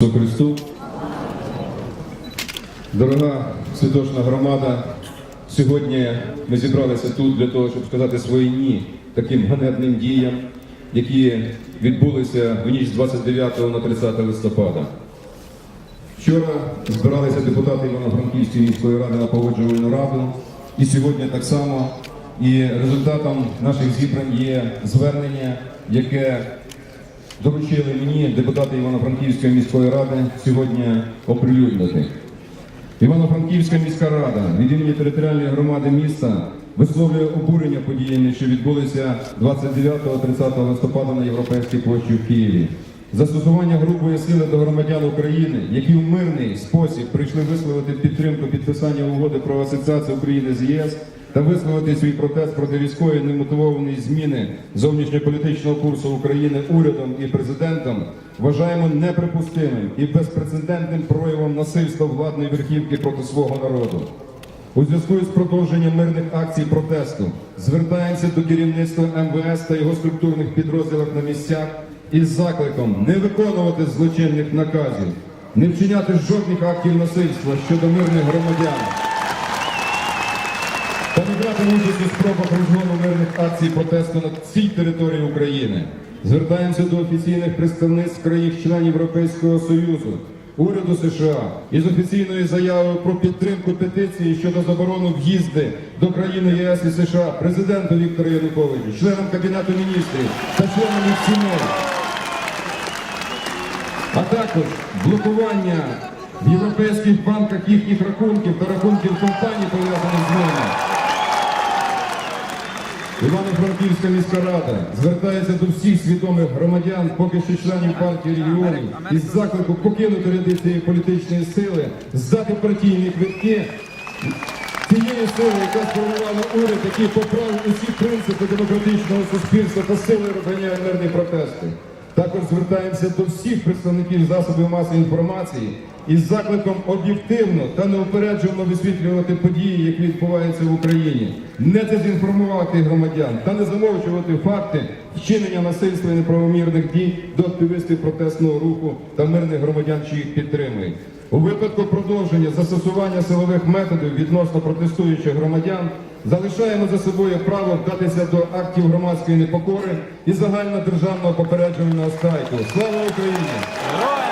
Христу. Дорога святошна громада, сьогодні ми зібралися тут для того, щоб сказати свої ні таким ганебним діям, які відбулися в ніч з 29 на 30 листопада. Вчора збиралися депутати Івано-Франківської міської ради на погоджувальну раду, і сьогодні так само. І результатом наших зібрань є звернення, яке доручили мені депутати Івано-Франківської міської ради сьогодні оприлюднити. Івано-Франківська міська рада від імені територіальної громади міста висловлює обурення подіями, що відбулися 29-30 листопада на Європейській площі в Києві. Застосування грубої сили до громадян України, які в мирний спосіб прийшли висловити підтримку підписання угоди про асоціацію України з ЄС та висловити свій протест проти військової немотивованої зміни зовнішньополітичного курсу України урядом і президентом, вважаємо неприпустимим і безпрецедентним проявом насильства владної верхівки проти свого народу. У зв'язку з продовженням мирних акцій протесту звертаємося до керівництва МВС та його структурних підрозділів на місцях із закликом не виконувати злочинних наказів, не вчиняти жодних актів насильства щодо мирних громадян та не участь у спробах розгону мирних акцій протесту на всій території України. Звертаємося до офіційних представництв країн-членів Європейського Союзу, уряду США із офіційною заявою про підтримку петиції щодо заборону в'їзди до країни ЄС і США президенту Віктору Януковичу, членам Кабінету міністрів та членам їх а також блокування в європейських банках їхніх рахунків та рахунків компаній, пов'язаних з Івано-Франківська міська рада звертається до всіх свідомих громадян, поки що членів партії регіонів, із заклику покинути ряди цієї політичної сили, здати партійні квитки цієї сили, яка сформувала уряд, який поправив усі принципи демократичного суспільства та сили розганяє мирні протести. Також звертаємося до всіх представників засобів масової інформації із закликом об'єктивно та неупереджено висвітлювати події, які відбуваються в Україні, не дезінформувати громадян та не замовчувати факти вчинення насильства і неправомірних дій до активістів протестного руху та мирних громадян, що їх підтримують. У випадку продовження застосування силових методів відносно протестуючих громадян залишаємо за собою право вдатися до актів громадської непокори і загальнодержавного попереджувального страйку. Слава Україні!